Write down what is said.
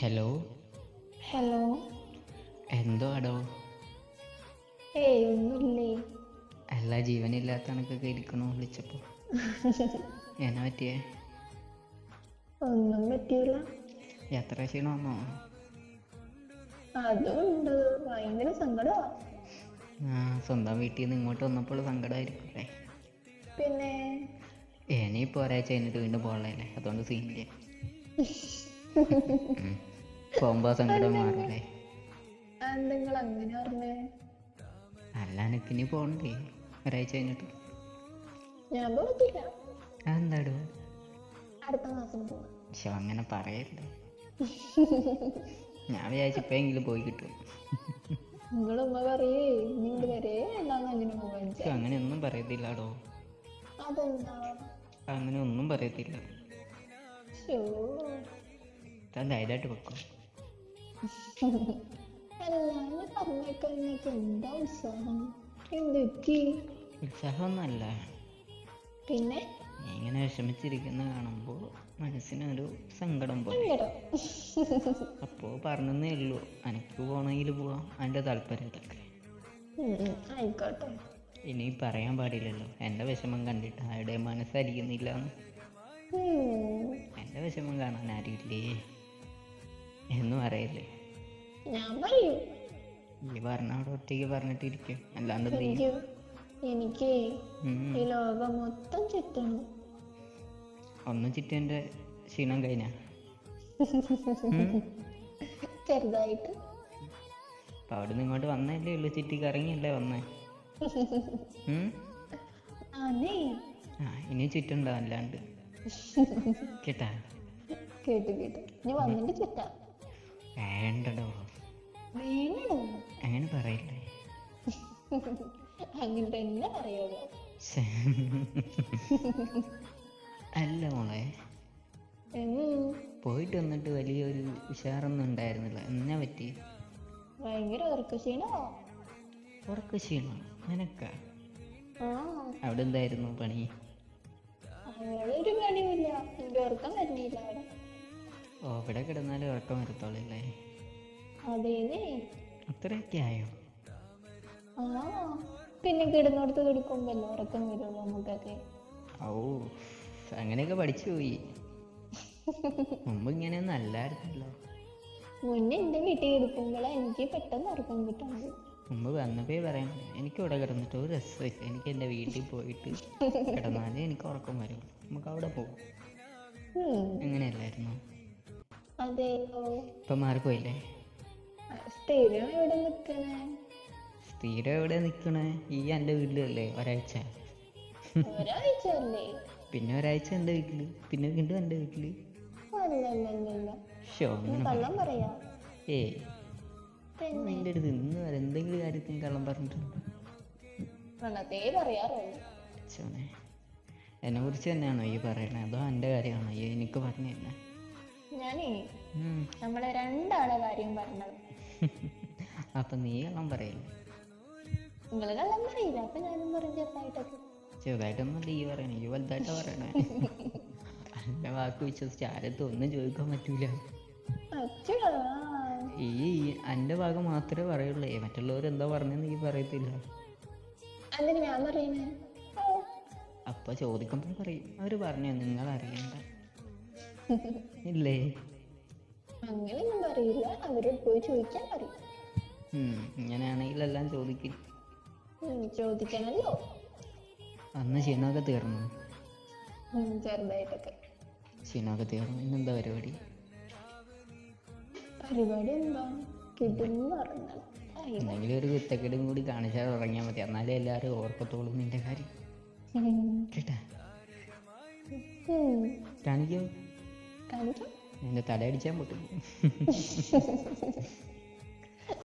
Hello hello എന്തോ അടോ ഏയ് ഒന്നുമില്ലേ? അല്ല ജീവനില്ലാത്ത കണക്കൊക്കെ ഇരിക്കണോ വിളിച്ചപ്പോ. എന്നാ പറ്റിയേ? ഒന്നും പറ്റിയില്ല. യാത്ര ക്ഷീണമെന്നോ അതുണ്ട്. ഭയങ്കര സങ്കടമാ ആ സ്വന്തം വീട്ടിൽ നിന്ന് ഇങ്ങോട്ട് വന്നപ്പോൾ സങ്കടമായിരിക്കും പിന്നെ? ഇനിയിപ്പോ ഒരാഴ്ച കഴിഞ്ഞിട്ട് വീണ്ടും പോകണല്ലേ അതുകൊണ്ട് സീനില്ല പോകുമ്പോൾ സങ്കടം മാറൂലേ. നിങ്ങൾ അങ്ങനെ പറഞ്ഞേ? അല്ല എനിക്കിനി പോകണ്ടേ ഒരാഴ്ച കഴിഞ്ഞിട്ട്. ഞാൻ പോകത്തില്ല അതെന്താടോ? അടുത്ത മാസം പോവാം പക്ഷെ അങ്ങനെ പറയല്ലേ ഞാൻ വിചാരിച്ചു ഇപ്പോഴെങ്കിലും പോയി കിട്ടും. നിങ്ങളുമ്മ പറയേ നിങ്ങൾ വരെ എന്നാന്ന് അങ്ങനെ പോവാൻ പക്ഷെ അങ്ങനെയൊന്നും പറയത്തില്ലാടോ. അതെന്താ? അങ്ങനെ ഒന്നും പറയത്തില്ല. ഷോ താൻ ധൈര്യമായിട്ട് വെക്കും. ഞാൻ പറഞ്ഞേക്ക നിങ്ങൾക്ക് എന്താ ഉത്സാഹം എന്തൊക്കെ ഉത്സാഹമൊന്നുമല്ല. പിന്നെ? ഇങ്ങനെ വിഷമിച്ചിരിക്കുന്ന കാണുമ്പോൾ മനസ്സിനൊരു സങ്കടം പോലെ. അപ്പോ പറഞ്ഞതേ ഉള്ളൂ. അനക്ക് പോണെങ്കിൽ പോവാം. അതിന്റെ താല്പര്യം ഇതൊക്കെ ഉം, ഉം, ആയിക്കോട്ടെ. ഇനി പറയാൻ പാടില്ലല്ലോ. എന്റെ വിഷമം കണ്ടിട്ട് ആരുടെ മനസ്സരിക്കുന്നില്ല എന്ന് എന്റെ വിഷമം കാണാൻ ആരുമില്ലേ? എന്നും പറയല്ലേ? ഈ പറഞ്ഞ അവിടെ ഒറ്റയ്ക്ക് പറഞ്ഞിട്ടിരിക്കും അല്ലാണ്ട് എനിക്ക് ഈ ലോകം മൊത്തം ചുറ്റണം. ഒന്നും ചുറ്റേന്റെ ക്ഷീണം കഴിഞ്ഞ? ചെറുതായിട്ട്. അപ്പൊ അവിടെ നിന്ന് ഇങ്ങോട്ട് വന്നല്ലേ ഉള്ളു. ചുറ്റി കറങ്ങിയല്ലേ വന്നേ? ആ ഇനി ചുറ്റുണ്ടോ അല്ലാണ്ട്? കേട്ടാ? കേട്ടു കേട്ടു. ഇനി വന്നിട്ട് ചുറ്റാം. വേണ്ടടോ. വേണോ? അങ്ങനെ പറയില്ലേ. അങ്ങനെ തന്നെ പറയുള്ളൂ അല്ല മോളെ പോയിട്ട് വന്നിട്ട് വലിയൊരു ഉഷാറൊന്നും ഉണ്ടായിരുന്നില്ല. എന്നാ പറ്റി? ഭയങ്കര ഉറക്കക്ഷീണോ ഉറക്ക നിനക്ക? അവിടെ എന്തായിരുന്നു പണി? ഒരു പണിയുമില്ല. എനിക്ക് ഉറക്കം തന്നെയില്ല അവിടെ. ഓ ഇവിടെ കിടന്നാലും ഉറക്കം വരത്തോളല്ലേ അതേന്നേ. അത്രയൊക്കെ ആയോ ആ പിന്നെ കിടന്നോടത്ത് കിടക്കുമ്പല്ലോ ഉറക്കം വരുള്ളൂ നമുക്കൊക്കെ. ഓ അങ്ങനെയൊക്കെ പഠിച്ചു പോയി. മുമ്പ് ഇങ്ങനെയൊന്നും അല്ലായിരുന്നല്ലോ. മുന്നേ എന്റെ വീട്ടിൽ കിടക്കുമ്പോഴാണ് എനിക്ക് പെട്ടെന്ന് ഉറക്കം കിട്ടുന്നത്. മുമ്പ് വന്നപ്പോ പറയാം എനിക്ക് ഇവിടെ കിടന്നിട്ട് ഒരു രസമില്ല. എനിക്ക് എന്റെ വീട്ടിൽ പോയിട്ട് കിടന്നാലേ എനിക്ക് ഉറക്കം വരും. നമുക്ക് അവിടെ പോകും അങ്ങനെയല്ലായിരുന്നു ഇപ്പം മാറിപ്പോയില്ലേ? സ്ഥിരം എവിടെ നിക്കണേ? സ്ഥിരം എവിടെ നിൽക്കണേ ഈ എന്റെ വീട്ടിലല്ലേ ഒരാഴ്ച. പിന്നെ ഒരാഴ്ച എന്റെ വീട്ടിൽ പിന്നെ വീണ്ടും എന്റെ വീട്ടിൽ. അടുത്ത് ഇന്ന് വരെ എന്തെങ്കിലും കാര്യത്തിന് കള്ളം പറഞ്ഞിട്ടുണ്ട്. എന്നെ കുറിച്ച് തന്നെയാണോ ഈ പറയണേ? അതോ എന്റെ കാര്യമാണോ? എനിക്ക് പറഞ്ഞു തന്നെ ഞാനേ നമ്മളെ രണ്ടാളെ കാര്യം പറഞ്ഞത് അപ്പൊ നീ കള്ളം പറയില്ല? നിങ്ങൾ കള്ളം പറയില്ല. അപ്പൊ ഞാനും പറയും ചെറുതായിട്ടൊക്കെ. ചെറുതായിട്ടൊന്നും നീ പറയണേ. ഈ വലുതായിട്ടാ പറയണേ. എന്റെ വാക്ക് വിശ്വസിച്ച് ആരത്തും ഒന്നും ചോദിക്കാൻ പറ്റൂല. ഈ എന്റെ ഭാഗം മാത്രമേ പറയുള്ളൂ. മറ്റുള്ളവർ എന്താ പറഞ്ഞെന്ന് നീ പറയത്തില്ല. അപ്പൊ ചോദിക്കുമ്പോൾ പറയും. അവർ പറഞ്ഞു നിങ്ങൾ അറിയണ്ട ഇല്ലേ? അങ്ങനെയൊന്നും പറയില്ല. അവരോട് പോയി ചോദിക്കാൻ പറയും. ഇങ്ങനെയാണെങ്കിൽ എല്ലാം ചോദിക്കും. ചോദിക്കണല്ലോ. അന്ന് ക്ഷീണമൊക്കെ തീർന്നു. ചെറുതായിട്ടൊക്കെ. ക്ഷീണമൊക്കെ തീർന്നു. ഇന്നെന്താ പരിപാടി? പരിപാടി എന്താ? കിട്ടുന്നു പറഞ്ഞാൽ എന്തെങ്കിലും ഒരു കുത്തക്കെടും കൂടി കാണിച്ചാൽ ഉറങ്ങിയാൽ മതി. എന്നാലേ എല്ലാവരും ഓർക്കത്തോളും നിന്റെ കാര്യം. കേട്ടാ? കാണിക്കോ. നിന്റെ തലയടിച്ചാൻ പൊട്ടും.